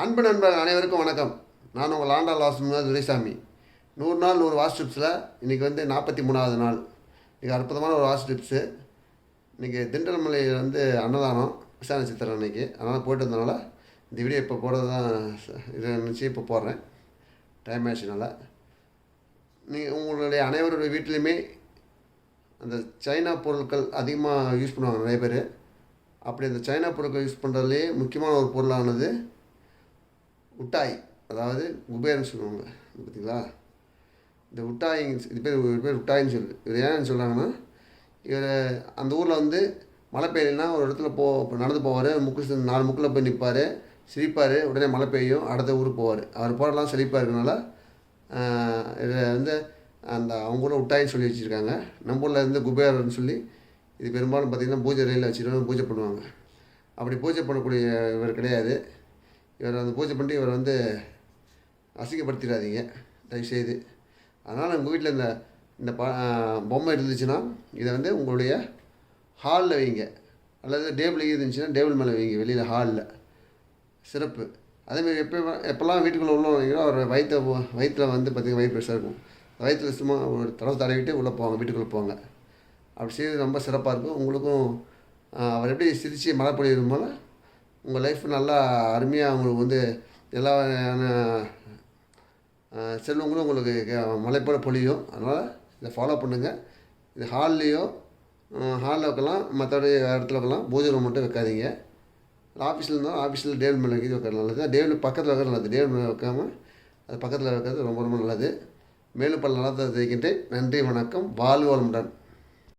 அன்பு நண்பர்கள் அனைவருக்கும் வணக்கம். நான் உங்கள் ஆண்டாள் வாசம் துரைசாமி. நூறு நாள் நூறு வாஷ் டிப்ஸில் இன்றைக்கி வந்து நாற்பத்தி மூணாவது நாள். இன்றைக்கி அற்புதமான ஒரு வாஷ் டிப்ஸு இன்றைக்கி திண்டல் மலையில் வந்து அன்னதானம் விசாரணை சித்திரம் அன்றைக்கி அதனால் போயிட்டு வந்தனால இந்த வீடியோ இப்போ போடுறது தான் இது நினச்சி இப்போ போடுறேன். டைம் ஆச்சுனால நீங்கள் உங்களுடைய அனைவருடைய வீட்லேயுமே அந்த சைனா பொருட்கள் அதிகமாக யூஸ் பண்ணுவாங்க நிறைய பேர். அப்படி அந்த சைனா பொருட்கள் யூஸ் பண்ணுறதுலேயே முக்கியமான ஒரு பொருளானது உட்டாய் அதாவது குபேரன் சொல்லுவாங்க. பார்த்தீங்களா? இந்த உட்டாய் இது பேர் இது பேர் உட்டாயின்னு சொல்லு இவர் ஏன்னு சொல்கிறாங்கன்னா இவர் அந்த ஊரில் வந்து மழை பெய்யலைன்னா ஒரு இடத்துல போ நடந்து போவார். முக்கு நாலு முக்கில் போய் நிற்பார் சிரிப்பார். உடனே மழை பெய்யும். அடுத்த ஊருக்கு போவார். அவர் போடலாம் செழிப்பாக இருக்கனால இதில் வந்து அந்த அவங்க ஊரில் உட்டாயின்னு சொல்லி வச்சுருக்காங்க. நம்ம ஊரில் இருந்து குபேரன்னு சொல்லி இது பெரும்பாலும் பார்த்திங்கன்னா பூஜை ரயிலில் வச்சுருவாங்க பூஜை பண்ணுவாங்க. அப்படி பூஜை பண்ணக்கூடிய இவர் கிடையாது. இவர் அந்த பூஜை பண்ணி இவரை வந்து அசிங்கப்படுத்திடாதீங்க. தயவுசெய்து. அதனால் உங்கள் வீட்டில் இந்த இந்த ப பொம்மை இருந்துச்சுன்னா இதை வந்து உங்களுடைய ஹாலில் வைங்க. அல்லது டேபிள் இருந்துச்சுன்னா டேபிள் மேலே வைங்க. வெளியில் ஹாலில் சிறப்பு. அதேமாதிரி எப்போ எப்போல்லாம் வீட்டுக்குள்ளே உள்ள வைங்களோ அவர் வயிற்ற வயிற்றில் வந்து பார்த்திங்கன்னா வயிறு பெருசாக இருக்கும். வயிற்றில் சும்மா ஒரு தடவை தடவிட்டு உள்ளே போவாங்க வீட்டுக்குள்ளே போவாங்க அப்படி செய்வது ரொம்ப சிறப்பாக இருக்கும். உங்களுக்கும் அவர் எப்படி சிரித்து மழை பொழியும் உங்கள் லைஃப் நல்லா அருமையாக உங்களுக்கு வந்து எல்லா வகையான செல்வங்களும் உங்களுக்கு கே- பொழியும். அதனால் இதை ஃபாலோ பண்ணுங்கள் இது ஹால்லேயோ ஹாலில் வைக்கலாம். மற்றபடி வேறு இடத்துல வைக்கலாம். பூஜை ரூம் மட்டும் வைக்காதீங்க. ஆஃபீஸில் இருந்தாலும் ஆஃபீஸில் டேபிள் மேலே வைக்கிறது வைக்கிறது நல்லது. டேபிள் பக்கத்தில் வைக்கிறது நல்லது. டேபிள் மேலே வைக்காமல் அது பக்கத்தில் வைக்கிறது ரொம்ப ரொம்ப நல்லது. மேலும் பல நலத்தை தெரிவிக்கின்றேன். நன்றி வணக்கம். வாழ்க வளமுடன்.